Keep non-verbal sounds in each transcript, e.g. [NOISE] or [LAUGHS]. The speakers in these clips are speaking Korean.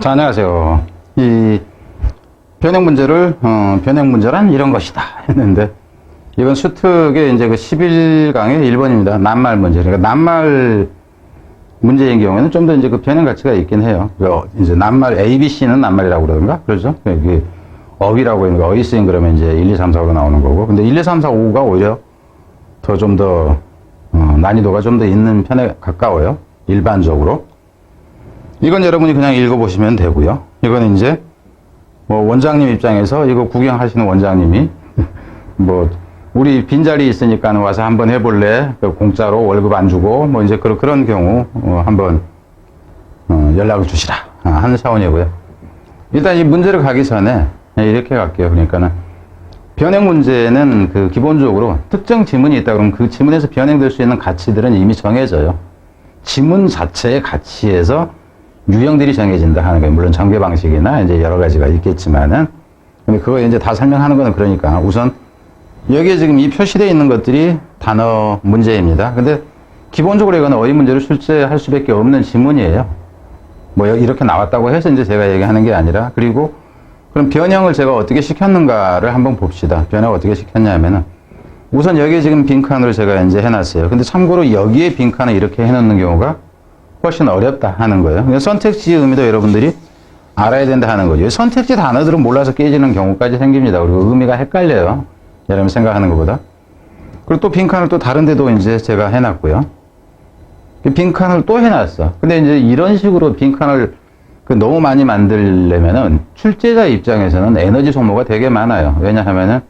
자, 안녕하세요. 이 변형 문제를 어, 변형 문제란 이런 것이다 [LAUGHS] 했는데 이번 수특의 이제 그 11강의 1번입니다. 낱말 문제. 그러니까 낱말 문제인 경우에는 좀 더 이제 그 변형 가치가 있긴 해요. 그 이제 낱말 A, B, C는 낱말이라고 그러던가 그러죠? 여기 어휘라고 있는 거 어휘 쓰인 그러면 이제 1, 2, 3, 4로 나오는 거고. 근데 1, 2, 3, 4, 5가 오히려 더 좀더 어, 난이도가 좀 더 있는 편에 가까워요. 일반적으로. 이건 여러분이 그냥 읽어보시면 되고요. 이건 이제 뭐 원장님 입장에서 이거 구경하시는 원장님이 [LAUGHS] 뭐 우리 빈자리 있으니까 와서 한번 해볼래? 그 공짜로 월급 안 주고 뭐 이제 그런 그런 경우 어, 한번 어, 연락을 주시라 아, 하는 차원이고요. 일단 이 문제를 가기 전에 이렇게 갈게요. 그러니까는 변형 문제는 그 기본적으로 특정 지문이 있다 그러면 그 지문에서 변형될 수 있는 가치들은 이미 정해져요. 지문 자체의 가치에서 유형들이 정해진다 하는 거예요. 물론 전개 방식이나 이제 여러 가지가 있겠지만은 근데 그거 이제 다 설명하는 거는 그러니까 우선 여기에 지금 이 표시되어 있는 것들이 단어 문제입니다. 근데 기본적으로 이거는 어휘 문제를 출제할 수밖에 없는 지문이에요. 뭐 이렇게 나왔다고 해서 이제 제가 얘기하는 게 아니라 그리고 그럼 변형을 제가 어떻게 시켰는가를 한번 봅시다. 변형 어떻게 시켰냐면은 우선 여기에 지금 빈칸으로 제가 이제 해놨어요. 근데 참고로 여기에 빈칸을 이렇게 해놓는 경우가 훨씬 어렵다 하는 거예요. 그러니까 선택지의 의미도 여러분들이 알아야 된다 하는 거죠. 선택지 단어들은 몰라서 깨지는 경우까지 생깁니다. 그리고 의미가 헷갈려요. 여러분 생각하는 것보다. 그리고 또 빈칸을 또 다른 데도 이제 제가 해놨고요. 빈칸을 또 해놨어. 근데 이제 이런 식으로 빈칸을 그 너무 많이 만들려면은 출제자 입장에서는 에너지 소모가 되게 많아요. 왜냐하면은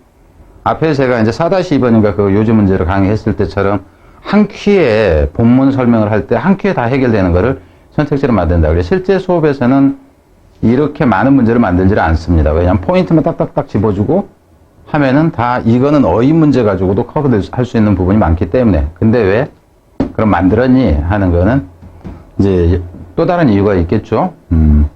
앞에 제가 이제 4-2번인가 그 요즘 문제를 강의했을 때처럼 한 퀴에 본문 설명을 할 때한 퀴에 다 해결되는 거를 선택지로 만든다. 그래 실제 수업에서는 이렇게 많은 문제를 만들지를 않습니다. 왜냐하면 포인트만 딱딱딱 집어주고 하면은 다 이거는 어휘 문제 가지고도 커버할 수 있는 부분이 많기 때문에. 근데 왜 그럼 만들었니 하는 거는 이제 또 다른 이유가 있겠죠. 음.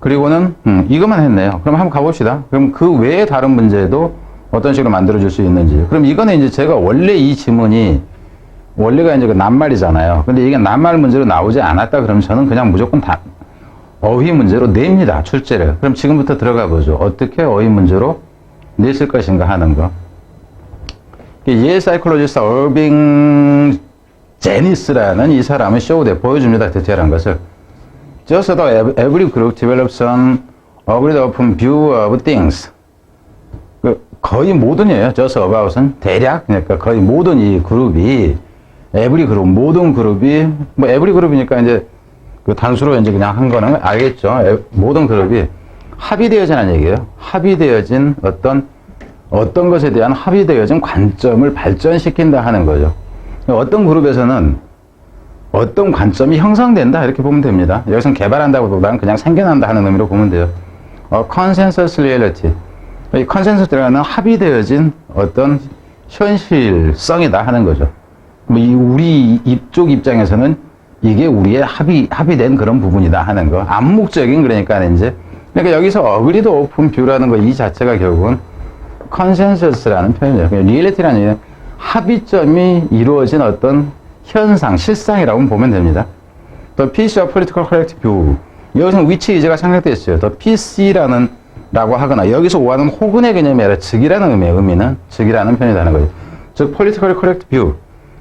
그리고는 음, 이것만 했네요. 그럼 한번 가봅시다. 그럼 그 외에 다른 문제도 어떤 식으로 만들어줄 수 있는지. 그럼 이거는 이제 제가 원래 이 지문이 원래가 이제 그 낱말이잖아요. 근데 이게 낱말 문제로 나오지 않았다 그러면 저는 그냥 무조건 다 어휘 문제로 냅니다. 출제를. 그럼 지금부터 들어가 보죠. 어떻게 어휘 문제로 냈을 것인가 하는 거. 예 사이클로지스트 얼빙 제니스라는 이 사람은 쇼우대 보여줍니다. 디테일한 것을. Just the every group develops an agreed upon view of things. 그 거의 모든 이에요. just about은 대략 그러니까 거의 모든 이 그룹이 every 그룹 모든 그룹이 뭐 every 그룹이니까 이제 그 단수로 이제 그냥 한 거는 알겠죠. 에- 모든 그룹이 합의되어진다는 얘기예요. 합의되어진 어떤 어떤 것에 대한 합의되어진 관점을 발전시킨다 하는 거죠. 어떤 그룹에서는 어떤 관점이 형성된다 이렇게 보면 됩니다. 여기서는 개발한다고보다는 그냥 생겨난다 하는 의미로 보면 돼요. 어, consensus reality. 이 컨센서스라는 합의되어진 어떤 현실성이다 하는 거죠. 뭐이 우리 이쪽 입장에서는 이게 우리의 합의 합의된 그런 부분이다 하는 거. 암묵적인 그러니까 이제 그러니까 여기서 어그리드 오픈 뷰라는 거 이 자체가 결국은 컨센서스라는 표현이에요. 그러니까 리얼리티라는 얘기는 합의점이 이루어진 어떤 현상, 실상이라고 보면 됩니다. Of political correct view. 여기서는 위치 이제가 생략되어 있어요. The PC라는 라고 하거나 여기서 오하는 호근의 개념이 아니라 즉이라는 의미의 의미는 즉이라는 표현이라는 거예요. 즉 politically correct view.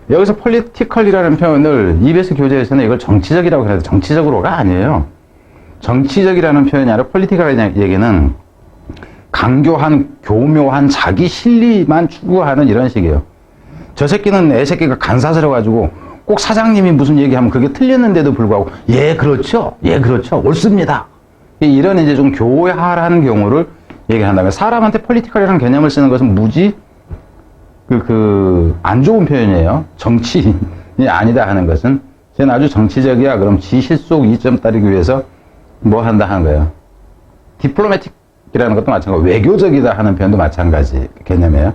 여기서 political이라는 표현을 EBS 교재에서는 이걸 정치적이라고 해서 정치적으로가 아니에요. 정치적이라는 표현이 아니라 political이라는 얘기는 강교한 교묘한 자기 실리만 추구하는 이런 식이에요. 저 새끼는 애 새끼가 간사스러 가지고 꼭 사장님이 무슨 얘기하면 그게 틀렸는데도 불구하고 예 그렇죠 예 그렇죠 옳습니다 이런 이제 좀 교활한 경우를 얘기한다면 사람한테 폴리티컬이라는 개념을 쓰는 것은 무지 그 그 안 좋은 표현이에요. 정치인이 아니다 하는 것은. 쟤는 아주 정치적이야. 그럼 지시 속 이점 따르기 위해서 뭐 한다 하는 거예요? 디플로매틱이라는 것도 마찬가지 외교적이다 하는 표현도 마찬가지 개념이에요.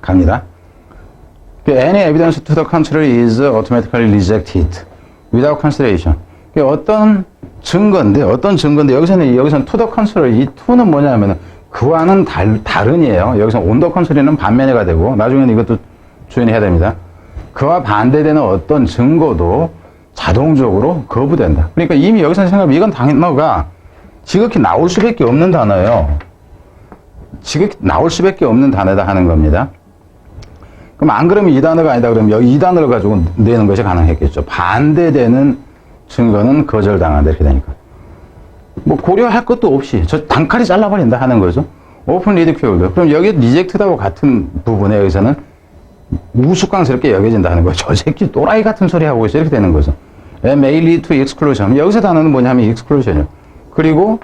갑니다. 그 Any evidence to the contrary is automatically rejected without consideration. 그 어떤 증거인데, 어떤 증거인데, 여기서는, 여기서는 the contrary, 이 to는 뭐냐면은, 그와는 달, 다른이에요. 여기서 the contrary는 반면에가 되고, 나중에는 이것도 주인이 해야 됩니다. 그와 반대되는 어떤 증거도 자동적으로 거부된다. 그러니까 이미 여기서 생각하면 이건 단어가 지극히 나올 수밖에 없는 단어예요. 지극히 나올 수밖에 없는 단어다 하는 겁니다. 그럼 안 그러면 이 단어가 아니다 그러면 이 단어를 가지고 내는 것이 가능했겠죠. 반대되는 증거는 거절당한다 이렇게 되니까. 뭐 고려할 것도 없이 저 단칼이 잘라버린다 하는 거죠. 오픈 리드큐얼드. 그럼 여기 리젝트다고 같은 부분에 여기서는 우스꽝스럽게 여겨진다 하는 거죠. [LAUGHS] 저 새끼 또라이 같은 소리 하고 있어 이렇게 되는 거죠. may lead to exclusion. 여기서 단어는 뭐냐면 exclusion이요. 그리고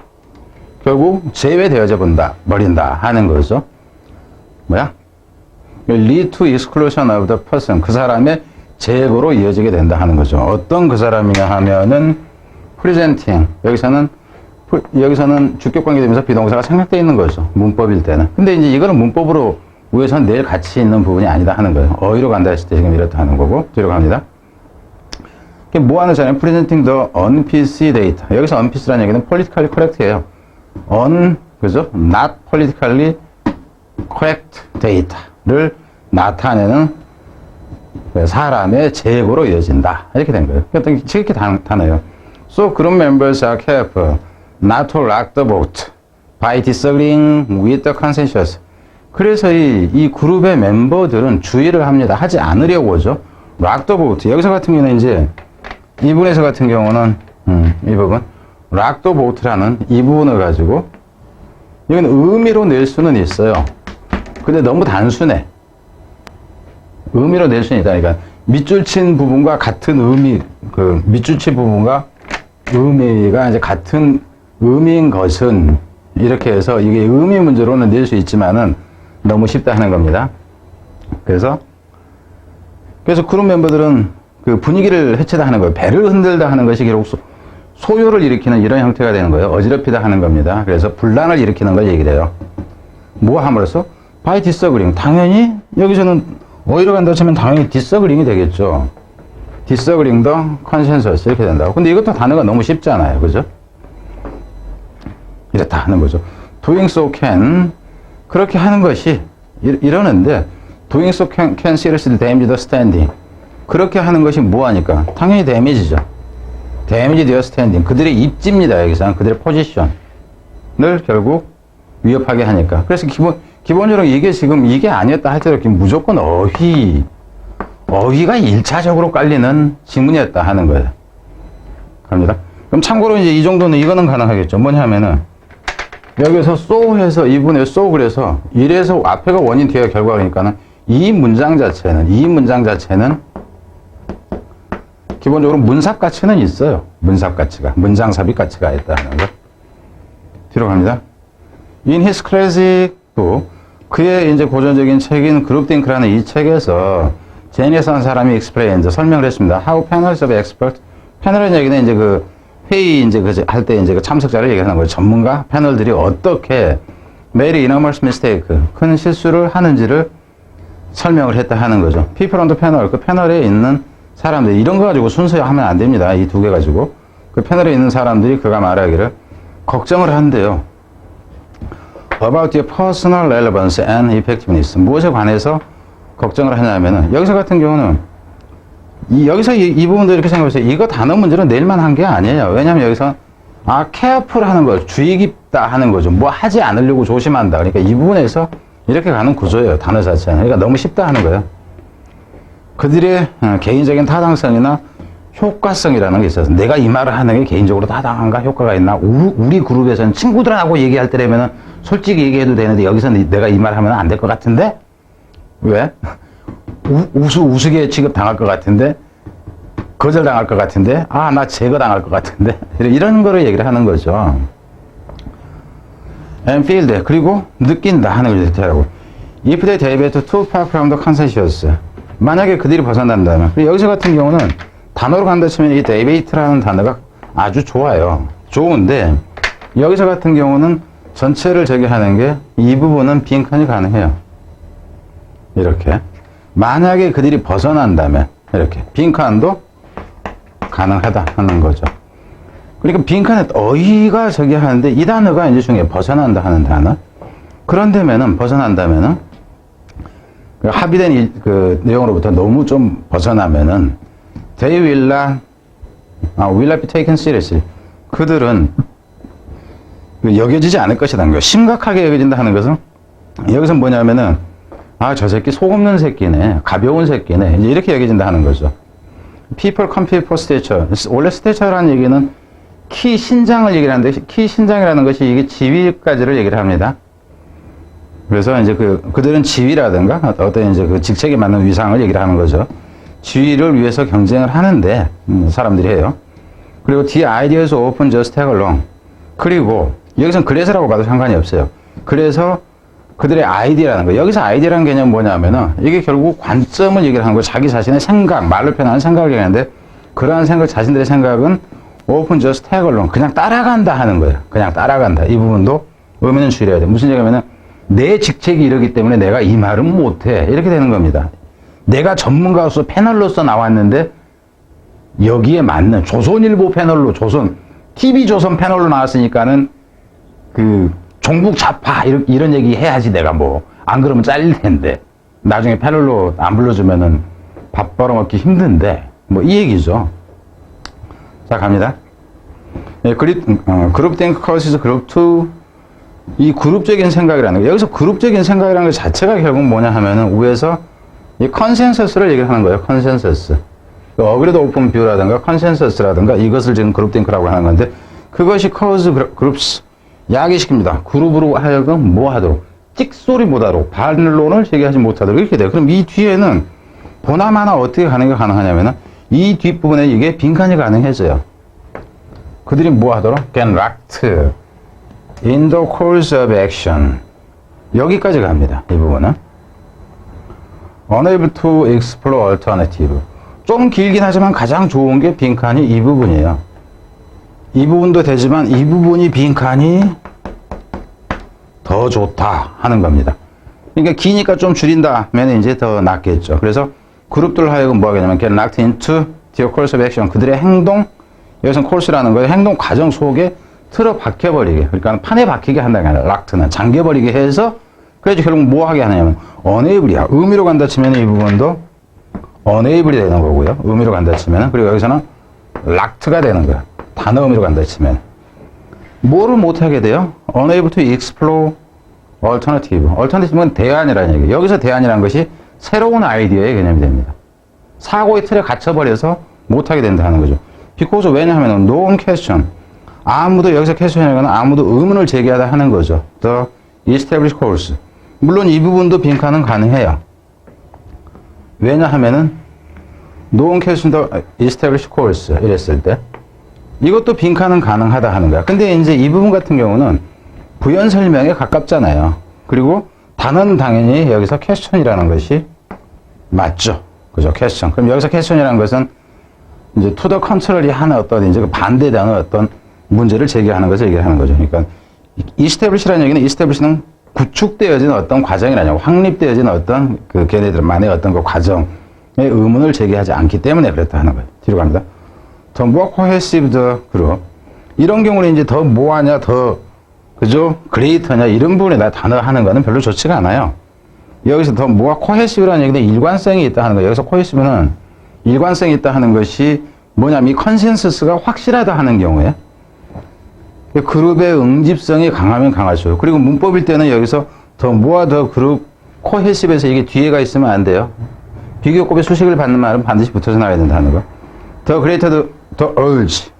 결국 제외되어져 본다, 버린다 하는 거죠. 뭐야? lead to exclusion of the person. 그 사람의 제거로 이어지게 된다 하는 거죠. 어떤 그 사람이냐 하면은 presenting. 여기서는 프- 여기서는 주격 관계 되면서 비동사가 생략되어 있는 거죠. 문법일 때는. 근데 이제 이거는 문법으로 위에서는 늘 같이 있는 부분이 아니다 하는 거예요. 어휘로 간다 했을 때 지금 이렇다 하는 거고 뒤로 갑니다. 뭐 하는 자는 presenting the unPC data. 여기서 unPC라는 얘기는 politically correct예요. un 그죠? not politically correct data를 나타내는 그 사람의 재고로 이어진다. 이렇게 된 거예요. 그러니까 지극히 단, 단어예요. So group members are careful not to rock the boat by disagreeing with the consensus. 그래서 이, 이 그룹의 멤버들은 주의를 합니다. 하지 않으려고 하죠. rock the boat. 여기서 같은 경우는 이제 이 부분에서 같은 경우는 음, 이 부분 rock the boat라는 이 부분을 가지고 이건 의미로 낼 수는 있어요. 근데 너무 단순해. 의미로 낼 수는 있다. 그러니까 밑줄 친 부분과 같은 의미, 그 밑줄 친 부분과 의미가 이제 같은 의미인 것은 이렇게 해서 이게 의미 문제로는 낼 수 있지만은 너무 쉽다 하는 겁니다. 그래서 그래서 그룹 멤버들은 그 분위기를 해치다 하는 거예요. 배를 흔들다 하는 것이 결국 소, 소요를 일으키는 이런 형태가 되는 거예요. 어지럽히다 하는 겁니다. 그래서 분란을 일으키는 걸 얘기해요. 뭐 함으로써? 바이 디서그링. 당연히 여기서는 어디로 간다 치면 당연히 디서그링이 되겠죠. 디서그링 더 컨센서스 이렇게 된다고. 근데 이것도 단어가 너무 쉽잖아요. 그죠? 이렇다 하는 거죠. doing so can 그렇게 하는 것이 이- 이러는데 doing so can, can seriously damage the standing 그렇게 하는 것이 뭐하니까 당연히 데미지죠. 데미지 되어 스탠딩 그들의 입지입니다. 여기서 그들의 포지션을 결국 위협하게 하니까. 그래서 기본, 기본적으로 이게 지금 이게 아니었다 할지라도 무조건 어휘, 어휘가 일차적으로 깔리는 지문이었다 하는 거예요. 갑니다. 그럼 참고로 이제 이 정도는 이거는 가능하겠죠. 뭐냐면은 여기서 so 해서 이분의 so 그래서 이래서 앞에가 원인 뒤에가 결과니까는 이 문장 자체는 이 문장 자체는 기본적으로 문삽 가치는 있어요. 문삽 가치가 문장 삽입 가치가 있다는 거. 뒤로 갑니다. In his classic book, 그의 이제 고전적인 책인 그룹 띵크라는 이 책에서 제니에서 한 사람이 explained, 설명을 했습니다. How panels of expert, 패널의 얘기는 이제 그 회의 이제 그 할 때 이제 그 참석자를 얘기하는 거예요. 전문가 패널들이 어떻게 made enormous mistake, 큰 실수를 하는지를 설명을 했다 하는 거죠. on the panel, 그 패널에 있는 사람들, 이런 거 가지고 순서하면 안 됩니다. 이 두 개 가지고. 그 패널에 있는 사람들이 그가 말하기를 걱정을 한대요. About the personal relevance and effectiveness. 무엇에 관해서 걱정을 하냐면은, 여기서 같은 경우는, 이, 여기서 이, 이 부분도 이렇게 생각해보세요. 이거 단어 문제로 낼만 한 게 아니에요. 왜냐면 여기서, 아, careful 하는 거, 주의 깊다 하는 거죠. 뭐 하지 않으려고 조심한다. 그러니까 이 부분에서 이렇게 가는 구조예요. 단어 자체는. 그러니까 너무 쉽다 하는 거예요. 그들의 어, 개인적인 타당성이나 효과성이라는 게 있어서 내가 이 말을 하는 게 개인적으로 타당한가 효과가 있나 우, 우리 그룹에서는 친구들하고 얘기할 때라면 솔직히 얘기해도 되는데 여기서는 내가 이 말 하면 안 될 것 같은데? 왜? 우, 우스 우스개 취급 당할 것 같은데? 거절 당할 것 같은데? 아 나 제거 당할 것 같은데? [LAUGHS] 이런 거를 얘기를 하는 거죠. and feel that 그리고 느낀다 하는 걸 대체하고. If they deviate too far from the consensus. 만약에 그들이 벗어난다면. 여기서 같은 경우는 단어로 간다 치면 이 debate라는 단어가 아주 좋아요. 좋은데 여기서 같은 경우는 전체를 저기 하는 게 이 부분은 빈칸이 가능해요. 이렇게. 만약에 그들이 벗어난다면 이렇게. 빈칸도 가능하다 하는 거죠. 그러니까 빈칸에 어휘가 저기 하는데 이 단어가 이제 중에 벗어난다 하는 단어. 그런다면은 벗어난다면은 그 합의된 이, 그 내용으로부터 너무 좀 벗어나면은 they will not 아, will not be taken seriously. 그들은 그 여겨지지 않을 것이라는 거예요. 심각하게 여겨진다 하는 것은 여기서 뭐냐면은 아, 저 새끼 속 없는 새끼네. 가벼운 새끼네. 이렇게 여겨진다 하는 거죠. people compete for stature. 원래 stature라는 얘기는 키 신장을 얘기를 하는데 키 신장이라는 것이 이게 지위까지를 얘기를 합니다. 그래서 이제 그 그들은 지위라든가 어떤 이제 그 직책에 맞는 위상을 얘기를 하는 거죠. 지위를 위해서 경쟁을 하는데 음, 사람들이 해요. 그리고 the ideas often just tag along. 그리고 여기서는 그래서라고 봐도 상관이 없어요. 그래서 그들의 아이디어라는 거. 여기서 아이디어라는 개념은 뭐냐면은 이게 결국 관점을 얘기를 하는 거예요. 자기 자신의 생각, 말로 표현하는 생각을 얘기하는데 그러한 생각, 자신들의 생각은 just tag along. 그냥 따라간다 하는 거예요. 그냥 따라간다. 이 부분도 의미는 줄여야 돼. 무슨 얘기냐면은 내 직책이 이러기 때문에 내가 이 말은 못해. 이렇게 되는 겁니다. 내가 전문가로서 패널로서 나왔는데 여기에 맞는 조선일보 패널로 조선 TV조선 패널로 나왔으니까는 그 종북 좌파 이런, 이런 얘기 해야지 내가 뭐 안 그러면 잘릴 텐데 나중에 패널로 안 불러주면은 밥 벌어먹기 힘든데 뭐 이 얘기죠. 자 갑니다. 예, 그룹 어, 그룹 땡크 커시스 그룹 2 이 그룹적인 생각이라는 거 여기서 그룹적인 생각이라는 것 자체가 결국 뭐냐 하면은 위에서 이 컨센서스를 얘기하는 거예요. 컨센서스. 그 어그레드 오픈 뷰라든가 컨센서스라든가 이것을 지금 그룹 띵크라고 하는 건데 그것이 커즈 그룹스 야기시킵니다. 그룹으로 하여금 뭐 하도록 찍소리 못하도록 반론을 제기하지 못하도록 이렇게 돼요. 그럼 이 뒤에는 보나마나 어떻게 가는 게 가능하냐면은 이 뒷부분에 이게 빈칸이 가능해져요. 그들이 뭐 하도록 get locked in the course of action 여기까지 갑니다. 이 부분은 unable to explore alternative 좀 길긴 하지만 가장 좋은 게 빈칸이 이 부분이에요. 이 부분도 되지만 이 부분이 빈칸이 더 좋다 하는 겁니다. 그러니까 기니까 좀 줄인다면 이제 더 낫겠죠. 그래서 그룹들 하여금 뭐 하겠냐면 get locked into their course of action 그들의 행동 여기서 course라는 거예요. 행동 과정 속에 틀어 박혀버리게 그러니까 판에 박히게 한다는 게 아니라 락트는 잠겨버리게 해서 그래서 결국 뭐 하게 하냐면 unable이야. 의미로 간다 치면 이 부분도 unable이 되는 거고요. 의미로 간다 치면 그리고 여기서는 락트가 되는 거야. 단어 의미로 간다 치면 뭐를 못하게 돼요? unable to explore alternative. alternative는 대안이라는 얘기예요. 여기서 대안이라는 것이 새로운 아이디어의 개념이 됩니다. 사고의 틀에 갇혀버려서 못하게 된다 하는 거죠. because 왜냐하면 no question. 아무도 여기서 건 아무도 의문을 제기하다 하는 거죠. the established course. 물론 이 부분도 빈칸은 가능해요. 왜냐하면은 no question the established course 이랬을 때 이것도 빈칸은 가능하다 하는 거야. 근데 이제 이 부분 같은 경우는 부연 설명에 가깝잖아요. 그리고 단어는 당연히 여기서 퀘스천이라는 것이 맞죠. 그죠? 퀘스천. 그럼 여기서 퀘스천이라는 것은 이제 투더 컨트롤이 하는 어떤 이제 그 반대되는 어떤 문제를 제기하는 것을 얘기하는 거죠. 그러니까 이스태블리시라는 얘기는 이스태블리시는 구축되어진 어떤 과정이라냐 확립되어진 어떤 그 걔네들만의 어떤 그 과정의 의문을 제기하지 않기 때문에 그랬다 하는 거예요. 뒤로 갑니다. 더 more cohesive the group. 이런 경우는 이제 더 뭐하냐, 더, 그죠? 그레이터냐, 이런 부분에 나 단어 하는 거는 별로 좋지가 않아요. 여기서 더 뭐가 cohesive라는 얘기는 일관성이 있다 하는 거예요. 여기서 cohesive는 일관성이 있다 하는 것이 뭐냐면 이 컨센서스가 확실하다 하는 경우에 그룹의 응집성이 강하면 강할수록 그리고 문법일 때는 여기서 더 뭐와 더 그룹 코헤시브에서 이게 뒤에가 있으면 안 돼요. 비교급의 수식을 받는 말은 반드시 붙어서 나와야 된다는 거. Greater the, the urge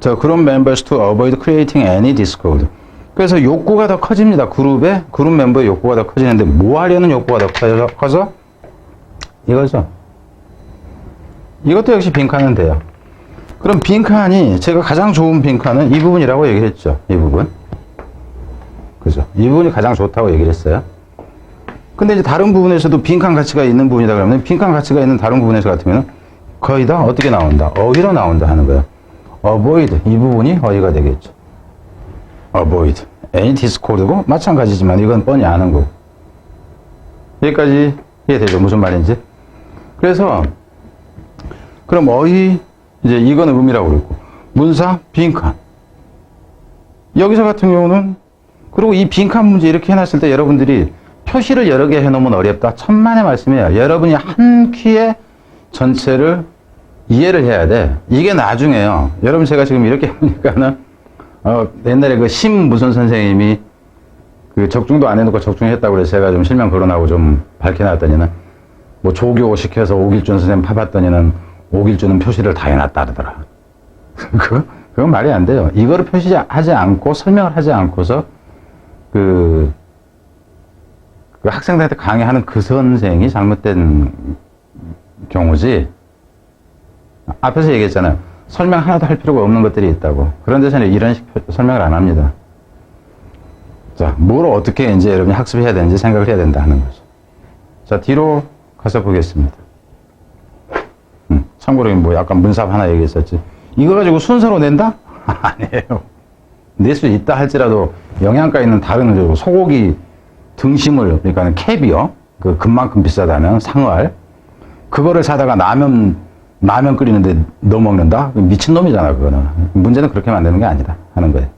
the group members to avoid creating any discord. 그래서 욕구가 더 커집니다. 그룹의 그룹 멤버의 욕구가 더 커지는데 뭐 하려는 욕구가 더 커져서, 커서 이거죠. 이것도 역시 빈칸은 돼요. 그럼 빈칸이 제가 가장 좋은 빈칸은 이 부분이라고 얘기를 했죠. 이 부분. 그죠? 이 부분이 가장 좋다고 얘기를 했어요. 근데 이제 다른 부분에서도 빈칸 가치가 있는 부분이다 그러면 빈칸 가치가 있는 다른 부분에서 같으면 거의 다 어떻게 나온다? 어휘로 나온다 하는 거예요. avoid 이 부분이 어휘가 되겠죠. avoid any discord고 마찬가지지만 이건 뻔히 아는 거고. 여기까지 이해되죠? 무슨 말인지. 그래서 그럼 어휘 이제 이거는 의미라고 그랬고 문사 빈칸 여기서 같은 경우는 그리고 이 빈칸 문제 이렇게 해놨을 때 여러분들이 표시를 여러 개 해놓으면 어렵다 천만의 말씀이에요 여러분이 한 키에 전체를 이해를 해야 돼. 이게 나중에요. 여러분 제가 지금 이렇게 [LAUGHS] 보니까는 어, 옛날에 그 심 무슨 선생님이 그 적중도 안 해놓고 적중했다고 그래서 제가 좀 실명 거론하고 좀 밝혀놨더니는 뭐 조교 시켜서 오길준 선생님 파봤더니는 오길준은 표시를 다 해놨다 그러더라. [LAUGHS] 그, 그건 말이 안 돼요. 이거를 표시하지 않고 설명을 하지 않고서 그, 그 학생들한테 강의하는 그 선생이 잘못된 경우지. 앞에서 얘기했잖아요. 설명 하나도 할 필요가 없는 것들이 있다고. 그런 데서는 이런 식 설명을 안 합니다. 자, 뭘 어떻게 이제 여러분이 학습해야 되는지 생각을 해야 된다 하는 거죠. 자, 뒤로 가서 보겠습니다. 음, 참고로 뭐 약간 문삽 하나 얘기했었지. 이거 가지고 순서로 낸다? [LAUGHS] 아니에요. 낼 수 있다 할지라도 영양가 있는 다른 저 소고기 등심을, 그러니까 캡이요. 그 금만큼 비싸다는 상어알. 그거를 사다가 라면, 라면 끓이는데 넣어 먹는다? 미친놈이잖아, 그거는. 문제는 그렇게 만드는 게 아니다. 하는 거예요.